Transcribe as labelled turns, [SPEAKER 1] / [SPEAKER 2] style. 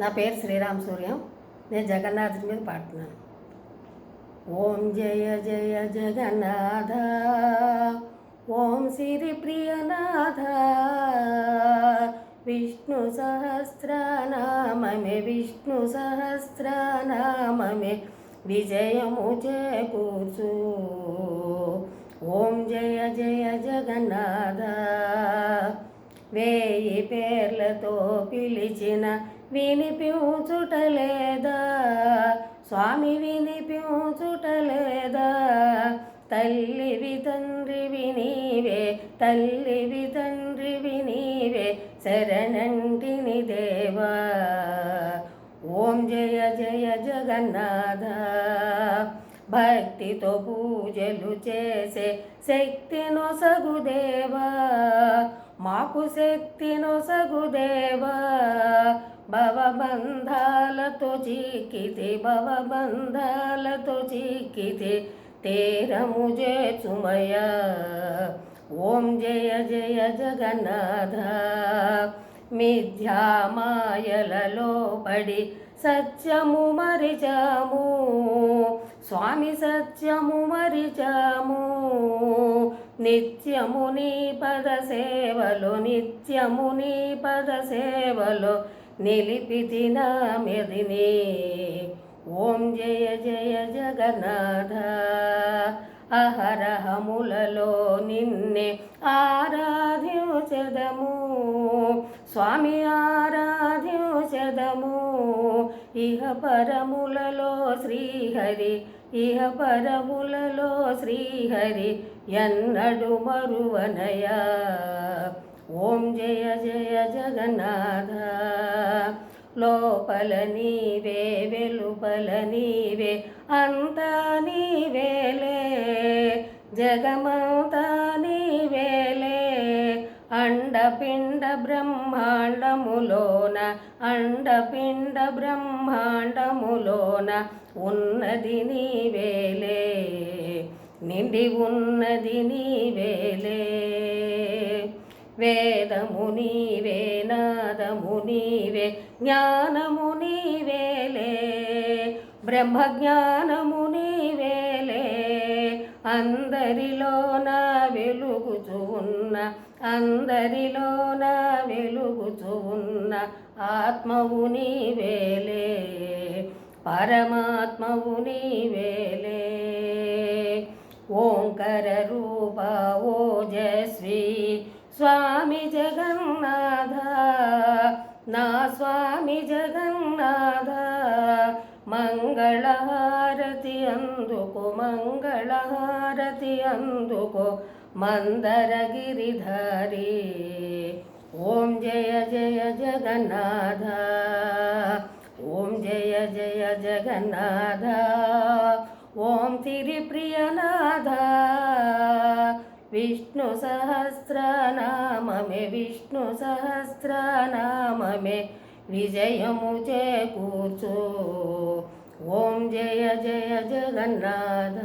[SPEAKER 1] నా పేరు శ్రీరామ్ సూర్యం. నేను జగన్నాథుడి మీద పాడుతున్నాను. ఓం జయ జయ జగన్నాథ ఓం సిరి ప్రియనాథ విష్ణు సహస్రనామే విష్ణు సహస్రనామే విజయము చేకూర్చు. ఓం జయ జయ జగన్నాథ వేయి పేర్లతో పిలిచిన వినిపించుటలేదా? స్వామి వినిపించుటలేదా? తల్లివి తండ్రివి నీవే తల్లివి తండ్రివి నీవే శరణంటిని దేవా. ఓం జయ జయ జగన్నాథ. భక్తితో పూజలు చేసే శక్తిను సగుదేవా. మాకు శక్తిను సగుదేవా. భవబంధాలతో చిక్కితే భవబంధాలతో చిక్కితే తేరము చేచుమయా ఓం జయ జయ జగన్నాథ. మిథ్యామాయలలో పడి సత్యము మరిచాము. స్వామి సత్యము మరిచాము. నిత్యము నీ పద సేవలు నిత్యము నీ పద సేవలు నిలిపితి మెదిని. ఓం జయ జయ జగన్నాథ. అహరహములలో నిన్నే ఆరాధించదము. స్వామి ఆరాధించదము. ఇహ పరములలో శ్రీహరి ఇహ పరములలో శ్రీహరి ఎన్నడు మరువనయ. ఓం జయ జయ జగన్నాథ. లోపల నీవే వెలుపల నీవే అంతా నీవేలే. జగమంతా నీవేలే. అండపిండ బ్రహ్మాండములోన అండపిండ బ్రహ్మాండములోన ఉన్నది నీవేలే. నిండి ఉన్నది నీవేలే. వేదము నీవే నాదము నీవే జ్ఞానము నీవేలే బ్రహ్మజ్ఞానము నీవేలే అందరిలోన వెలుగుచు ఉన్న అందరిలోన వెలుగుచు ఉన్న ఆత్మవు నీవేలే పరమాత్మవు నీవేలే ఓంకర రూప ఓజస్వి స్వామి జగన్నాథ నా స్వామి జగన్నాథ మంగళహారతి అందుకు మంగళహారతి అందుకు మందరగిరిధారి. ఓం జయ జయ జగన్నాథ ఓం జయ జయ జగన్నాథ ఓం తిరి ప్రియనాథ విష్ణు సహస్రనామే విష్ణు సహస్రనామే విజయము చేకూర్చు. ఓం జయ జయ జగన్నాథ.